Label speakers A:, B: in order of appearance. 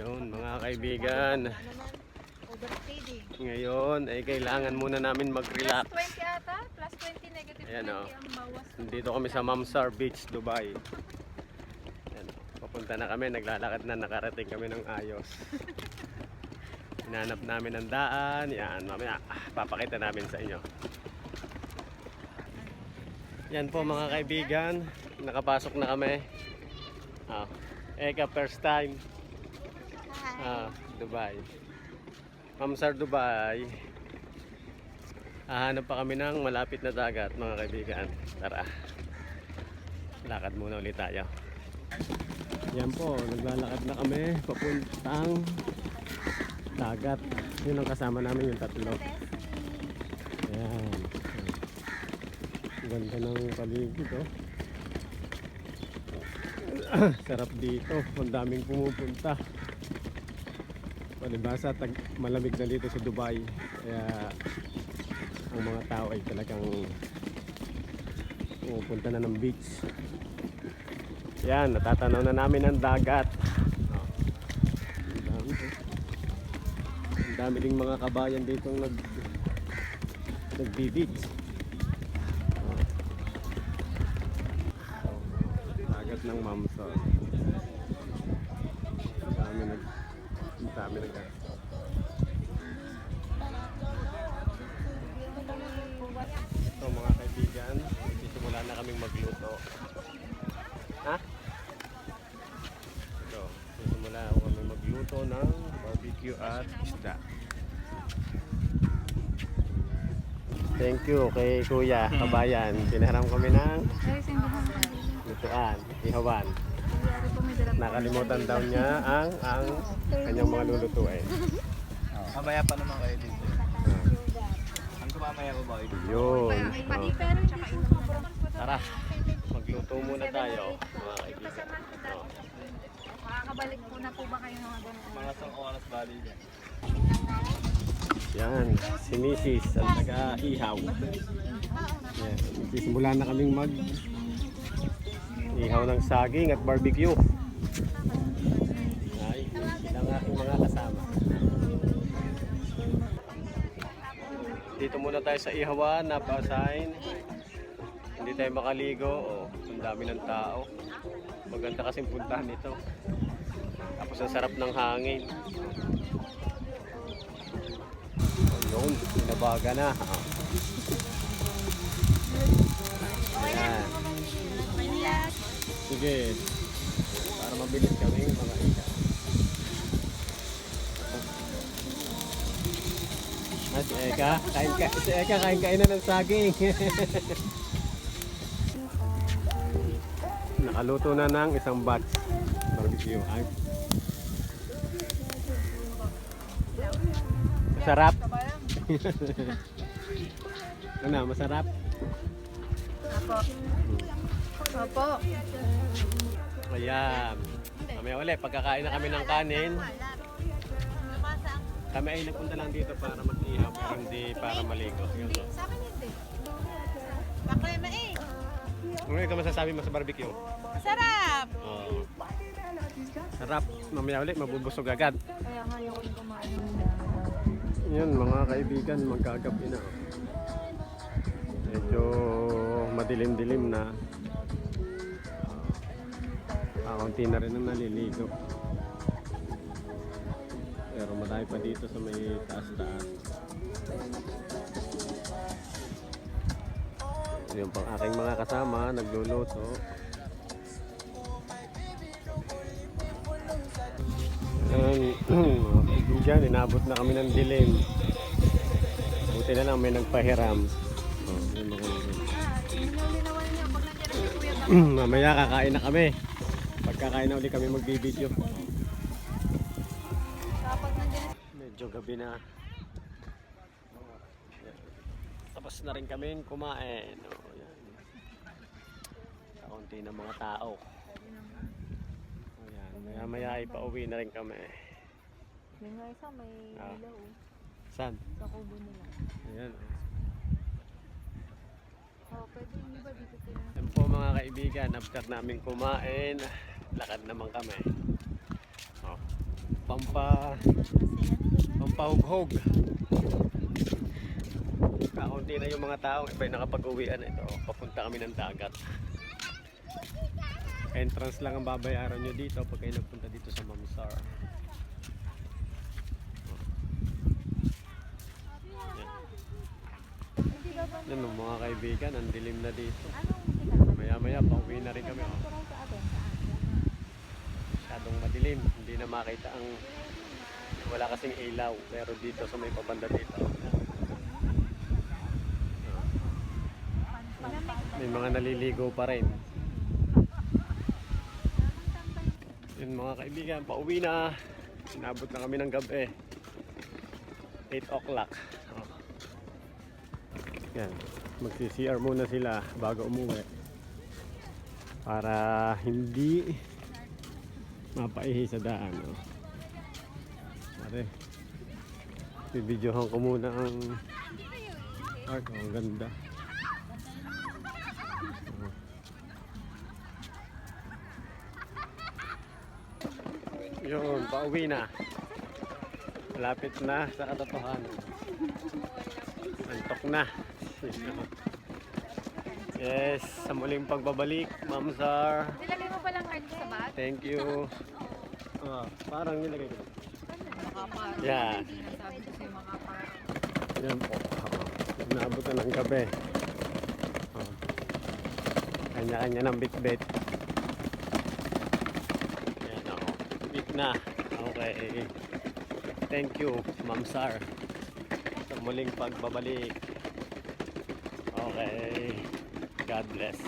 A: Yun mga kaibigan, ngayon ay kailangan muna namin mag-relax.
B: Plus 20 ata, plus 20 negative
A: Ayan,
B: 20
A: oh.
B: ang bawas.
A: Dito kami sa Mamsar Beach, Dubai. Yan, papunta na kami, naglalakad na, nakarating kami ng ayos. Hinanap namin ang daan, yan, mamaya ah, papakita namin sa inyo. Yan po mga kaibigan, nakapasok na kami. Ah, Eka first time. Ah, Dubai. Mamsar Dubai. Hahanap pa kami ng malapit na dagat mga kaibigan. Tara. Lakad muna ulit tayo. Yan po, naglalakad na kami papuntang dagat. Yun ang kasama namin yung tatlo. Ayan. Ganda ng paligid oh. Sarap dito. Ang daming pumupunta. Palibasa, tag malamig na dito sa Dubai. Kaya ang mga tao ay talagang pumupunta na ng beach. Yan, natatanaw na namin ang dagat. Ang dami, oh. Ang dami ding mga kabayan dito nag nagbi-beach. Dagat ng Mamsor. Ang dami nag dami nag Ito mga kaibigan, sisimula na kaming magluto. Ha? Ito, sisimula ako kami magluto ng barbecue at isda. Thank you kay Kuya Kabayan. Pinaharam kami ng lutuan, ihawan. Nakalimutan daw niya ang ang kanyang mga lulutuin.
C: Mamaya pa naman kayo dito.
A: Ah,
C: Ang kumamaya ko ba?
A: Yun. Oh. Tara, magluto muna tayo, mga kaibigan. Oh.
B: Makakabalik po na po ba kayo ng mga ganun?
C: Mga isang oras bali dyan.
A: Yan, si Mrs. ang taga-ihaw. Yan, magsisimula na kaming mag ihaw ng saging at barbecue. Ay, ang aking mga kasama. Dito muna tayo sa ihawan, napa-assign. Hindi tayo makaligo. Oh, ang dami ng tao. Maganda kasing puntahan nito. Tapos ang sarap ng hangin. Ayun, pinabaga na. Ah. Ayan. Sige. Para mabilis kami mga ika. Ah, si Eka, kain ka, si Eka kain kain na ng saging. Nakaluto na ng isang batch barbecue. Ay. Masarap. ano, masarap?
B: Apo. Opo.
A: Ayan. Kami uli, pagkakain na kami ng kanin, kami ay nagpunta lang dito para mag-ihaw, pero hindi para maligo. Yun.
B: Sa akin hindi. Baklema eh.
A: Ano ikaw masasabi mo sa barbecue?
B: Sarap!
A: Oo. sarap. Mamaya ulit, mabubusog agad.
B: Kaya nga yung kumain
A: Yun, mga kaibigan, magkagabi na. Medyo madilim-dilim na. Ah, na rin ang naliligo. Pero marami pa dito sa may taas-taas. Yung pang aking mga kasama, nagluluto. Mga kaibigan, inabot na kami ng dilim. Buti na lang may nagpahiram. Oh. Mamaya kakain na kami. Pagkakain na ulit kami magbibideo. Medyo gabi na. Tapos na rin kami kumain. Oh, yan. Kaunti na mga tao. Ayan, maya maya ay pauwi na rin kami.
B: Yung nga isa may
A: Ah.
B: ilaw oh,
A: Saan?
B: sa kubo nila.
A: Ayan.
B: Oh, pwede yung iba dito sila.
A: Yan po mga kaibigan, after namin kumain, lakad naman kami. Oh, pampa pampahughog. Kaunti na yung mga tao, iba yung nakapag-uwian ito. Papunta kami ng dagat. Entrance lang ang babayaran nyo dito pag kayo nagpunta dito sa Mamsar. Yan oh, mga kaibigan, ang dilim na dito.
B: Anong tinatawag?
A: Maya maya, pauwi na rin kami. Oh.
B: Natural sa atin. Saan?
A: Masyadong madilim, hindi na makita ang wala kasing ilaw. Pero dito sa may pabanda dito, may mga naliligo pa rin. Yun mga kaibigan, pauwi na. Inabot na kami ng gabi. 8 o'clock. Oh. Yan. Magsi-CR muna sila bago umuwi. Para hindi mapaihi sa daan. Oh. Pare, bibidyohan ko muna ang park. Oh, ang ganda. Oh. Yun, pauwi na. Malapit na sa katotohanan. Antok na. yes, sa muling pagbabalik, Ma'am Zar.
B: Nilagay mo palang heart sa bag?
A: Thank you. Ah, parang nilagay ko.
B: Makaparo.
A: Yan.
B: Sabi ko sa'yo makaparo.
A: Yan po. Oo. Naabot na ng gabi. Oo. Kanya-kanya ng bit-bit. Yan ako. Bit na. Okay. Thank you, Ma'am Sar. Sa muling pagbabalik. Okay. God bless.